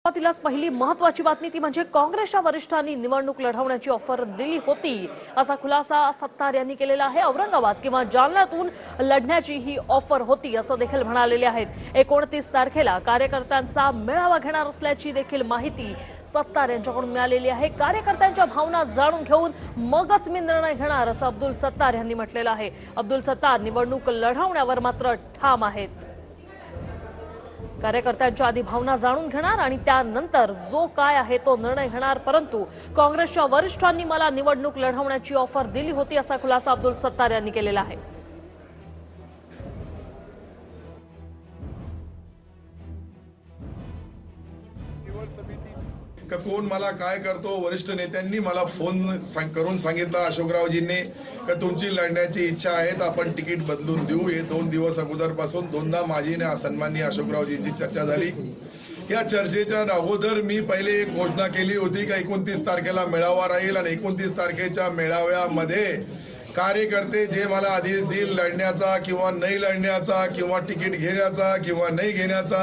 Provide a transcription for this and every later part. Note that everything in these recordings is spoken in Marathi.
सुरुवातीलाच पहिली महत्वाची बातमी ती म्हणजे काँग्रेसच्या वरिष्ठांनी निवडणूक लढवण्याची ऑफर दिली होती. असा खुलासा सत्तार यांनी केलेला आहे. औरंगाबाद किंवा जालन्यातून लढण्याची ही ऑफर होती असं देखील म्हणालेले आहेत. एकोणतीस तारखेला कार्यकर्त्यांचा मेळावा घेणार असल्याची देखील माहिती सत्तार यांच्याकडून मिळालेली आहे. कार्यकर्त्यांच्या भावना जाणून घेऊन मगच मी निर्णय घेणार असं अब्दुल सत्तार यांनी म्हटलेलं आहे. अब्दुल सत्तार निवडणूक लढवण्यावर मात्र ठाम आहेत. कार्यकर्त्यांच्या आधी भावना जाणून घेणार आणि त्यानंतर जो काय आहे तो निर्णय घेणार. परंतु काँग्रेसच्या वरिष्ठांनी मला निवडणूक लढवण्याची ऑफर दिली होती असा खुलासा अब्दुल सत्तार यांनी केलेला आहे. का कोण मला काय करतो? वरिष्ठ नेत्यांनी मला फोन सांग- करून सांगितलं अशोकरावजींनी का तुमची लढण्याची इच्छा आहे तर आपण तिकीट बदलून देऊ. हे दोन दिवस अगोदरपासून दोनदा माझी आणि सन्माननीय अशोकरावजींची चर्चा झाली. या चर्चेच्या अगोदर मी पहिले एक घोषणा केली होती का एकोणतीस तारखेला मेळावा राहील आणि एकोणतीस तारखेच्या मेळाव्यामध्ये कार्यकर्ते जे मला आदेश देईल लढण्याचा किंवा नाही लढण्याचा किंवा तिकीट घेण्याचा किंवा नाही घेण्याचा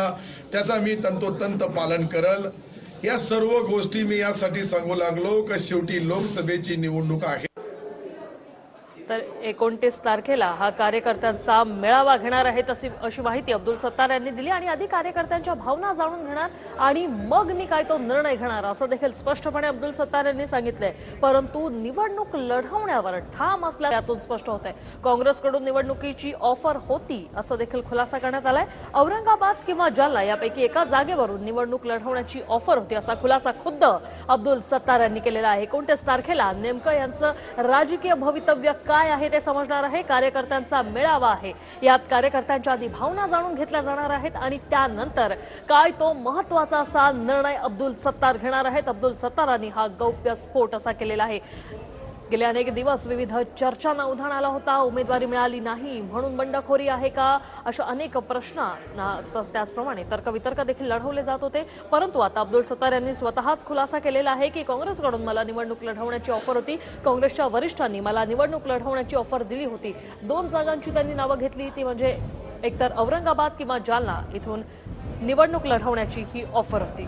त्याचा मी तंतोतंत पालन करल. या सर्व गोष्टी मी यासाठी सांगू लागलो का शेवटी लोकसभेची निवडणूक आहे. तर एकोणतीस तारखेला हा कार्यकर्त्यांचा मेळावा घेणार आहे तशी अशी माहिती अब्दुल सत्तार यांनी दिली आणि आधी कार्यकर्त्यांच्या भावना जाणून घेणार आणि मग मी काय तो निर्णय घेणार असं देखील स्पष्टपणे अब्दुल सत्तार यांनी सांगितलंय. परंतु निवडणूक लढवण्यावर ठाम असल्या त्यातून स्पष्ट होत आहे काँग्रेसकडून निवडणुकीची ऑफर होती असं देखील खुलासा करण्यात आलाय. औरंगाबाद किंवा जालना यापैकी एका जागेवरून निवडणूक लढवण्याची ऑफर होती असा खुलासा खुद्द अब्दुल सत्तार यांनी केलेला आहे. एकोणतीस तारखेला नेमकं यांचं राजकीय भवितव्य का काय आहे ते समजणार आहे. कार्यकर्त्यांचा मेळावा आहे. यात कार्यकर्त्यांच्या आधी भावना जाणून घेतल्या जाणार आहेत आणि त्यानंतर काय तो महत्त्वाचा असा निर्णय अब्दुल सत्तार घेणार आहेत. अब्दुल सत्तारांनी हा गौप्य स्फोट असा केलेला आहे. गेले अनेक दिवस विविध चर्चांना उधाण आला होता. उमेदवारी मिळाली नाही. म्हणून बंडखोरी आहे का? अशा अनेक प्रश्न त्याचप्रमाणे तर्कवितर्क देखील लढवले जात होते. परंतु आता अब्दुल सत्तार यांनी स्वतःच खुलासा केलेला आहे की काँग्रेसकडून मला निवडणूक लढवण्याची ऑफर होती. काँग्रेसच्या वरिष्ठांनी मला निवडणूक लढवण्याची ऑफर दिली होती. दोन जागांची त्यांनी नावं घेतली. ती म्हणजे एकतर औरंगाबाद किंवा जालना. इथून निवडणूक लढवण्याची ही ऑफर होती.